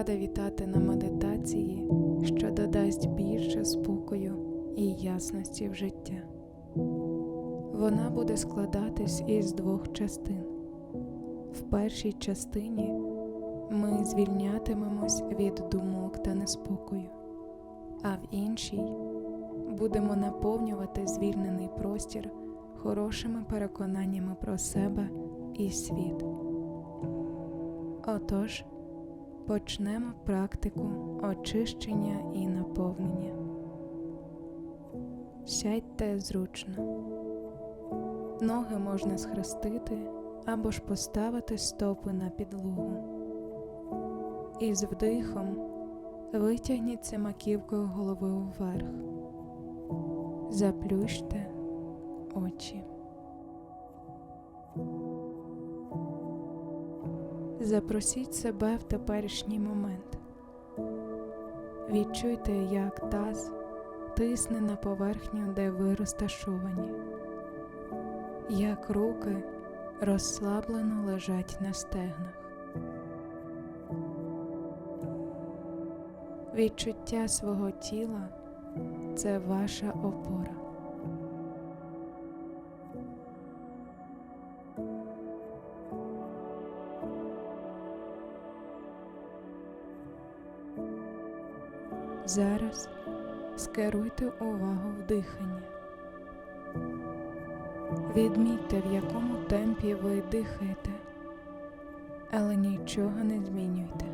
рада вітати на медитації, що додасть більше спокою і ясності в життя. Вона буде складатись із двох частин. В першій частині ми звільнятимемось від думок та неспокою, а в іншій будемо наповнювати звільнений простір хорошими переконаннями про себе і світ. Отож, почнемо практику очищення і наповнення. Сядьте зручно. Ноги можна схрестити або ж поставити стопи на підлогу. І з вдихом витягніться маківкою голови вверх. Заплющте очі. Запросіть себе в теперішній момент. Відчуйте, як таз тисне на поверхню, де ви розташовані, як руки розслаблено лежать на стегнах. Відчуття свого тіла це ваша опора. Зараз скеруйте увагу в дихання. Відмітьте, в якому темпі ви дихаєте, але нічого не змінюйте.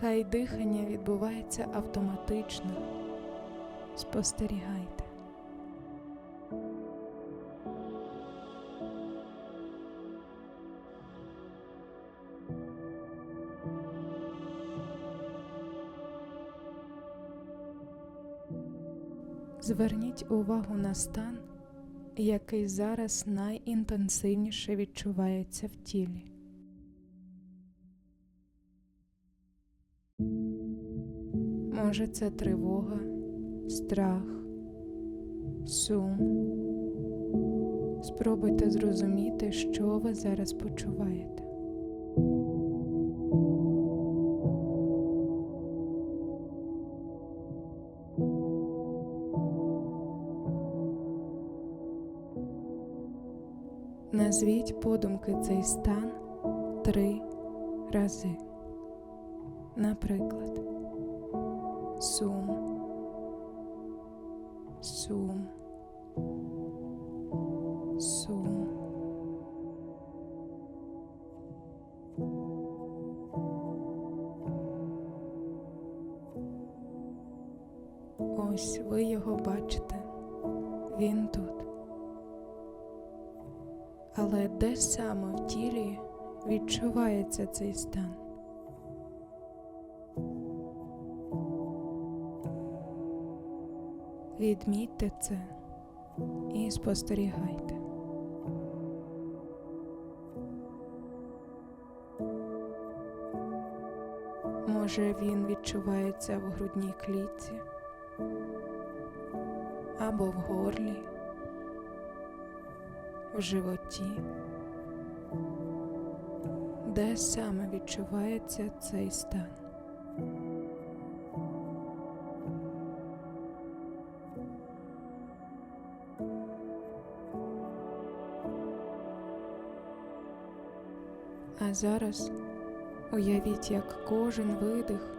Хай дихання відбувається автоматично. Спостерігайте. Зверніть увагу на стан, який зараз найінтенсивніше відчувається в тілі. Може, це тривога, страх, сум. Спробуйте зрозуміти, що ви зараз почуваєте. Назвіть подумки цей стан три рази. Наприклад, сум, сум, сум. Ось ви його бачите. Він тут. Але де саме в тілі відчувається цей стан? Відмітьте це і спостерігайте. Може він відчувається в грудній клітці або в горлі, в животі, де саме відчувається цей стан. А зараз уявіть, як кожен видих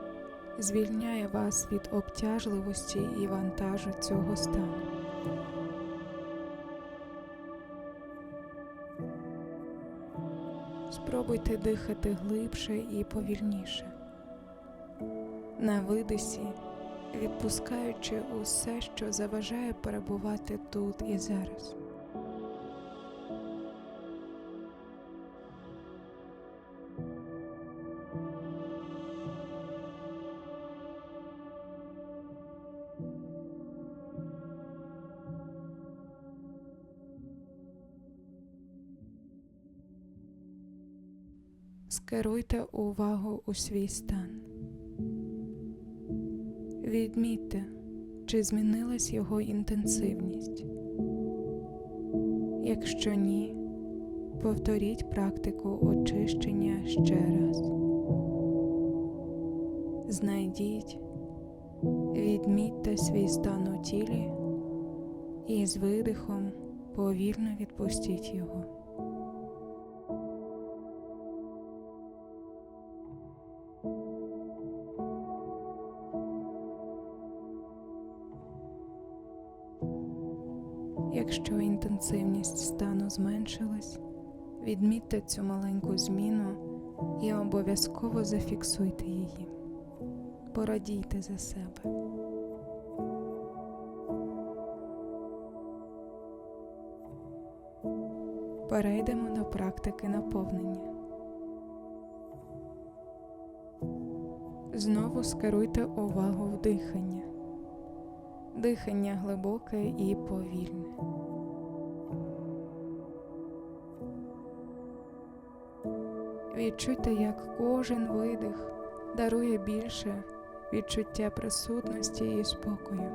звільняє вас від обтяжливості і вантажу цього стану. Спробуйте дихати глибше і повільніше. На видисі, відпускаючи усе, що заважає перебувати тут і зараз. Скеруйте увагу у свій стан. Відмітьте, чи змінилась його інтенсивність. Якщо ні, Повторіть практику очищення ще раз. Знайдіть, відмітьте свій стан у тілі і з видихом повільно відпустіть його. Якщо інтенсивність стану зменшилась, відмітьте цю маленьку зміну і обов'язково зафіксуйте її. Порадійте за себе. Перейдемо до практики наповнення. Знову скеруйте увагу в дихання. Дихання глибоке і повільне. Відчуйте, як кожен видих дарує більше відчуття присутності і спокою,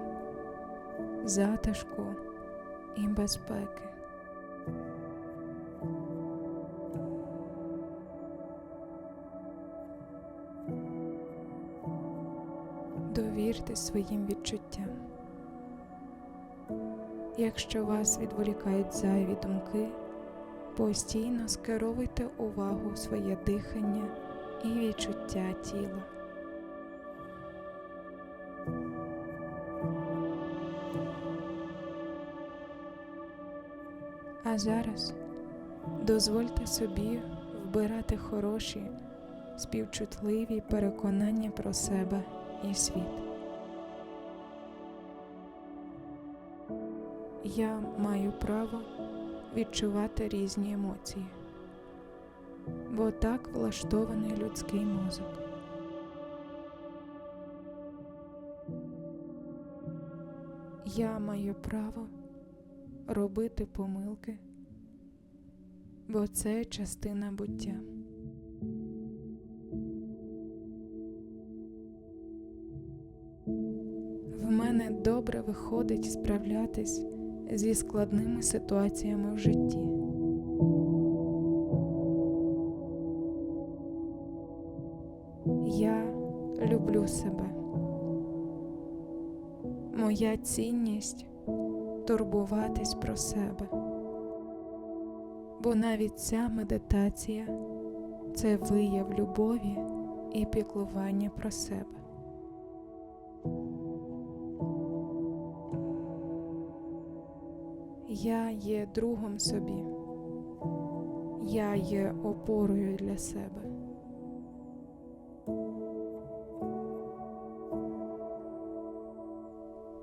затишку і безпеки. Довіртесь своїм відчуттям. Якщо вас відволікають зайві думки, постійно скеровуйте увагу в своє дихання і відчуття тіла. А зараз дозвольте собі вбирати хороші, співчутливі переконання про себе і світ. Я маю право відчувати різні емоції, бо так влаштований людський мозок. Я маю право робити помилки, бо це частина буття. В мене добре виходить справлятись зі складними ситуаціями в житті. Я люблю себе. Моя цінність турбуватись про себе. Бо навіть ця медитація це вияв любові і піклування про себе. Я є другом собі, я є опорою для себе.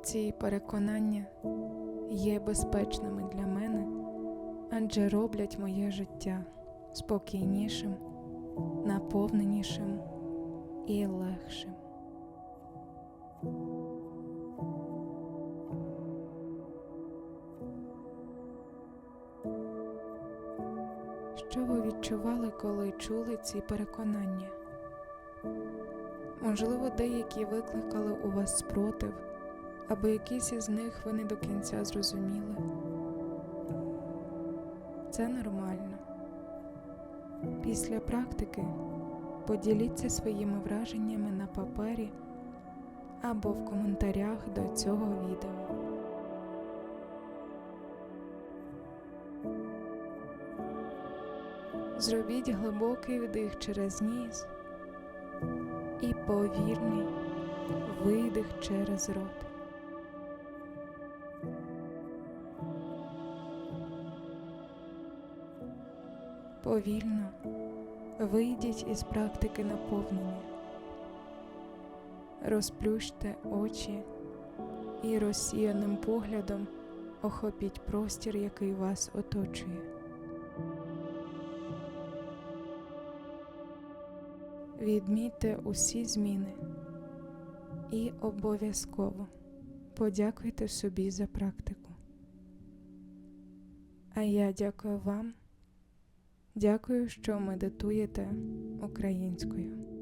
Ці переконання є безпечними для мене, адже роблять моє життя спокійнішим, наповненішим і легшим. Відчували, коли чули ці переконання? Можливо, деякі викликали у вас спротив, або якісь із них ви не до кінця зрозуміли. Це нормально. Після практики поділіться своїми враженнями на папері або в коментарях до цього відео. Зробіть глибокий вдих через ніс і повільний видих через рот. Повільно вийдіть із практики наповнення, розплющте очі і розсіяним поглядом охопіть простір, який вас оточує. Відмітьте усі зміни і обов'язково подякуйте собі за практику. А я дякую вам. Дякую, що медитуєте українською.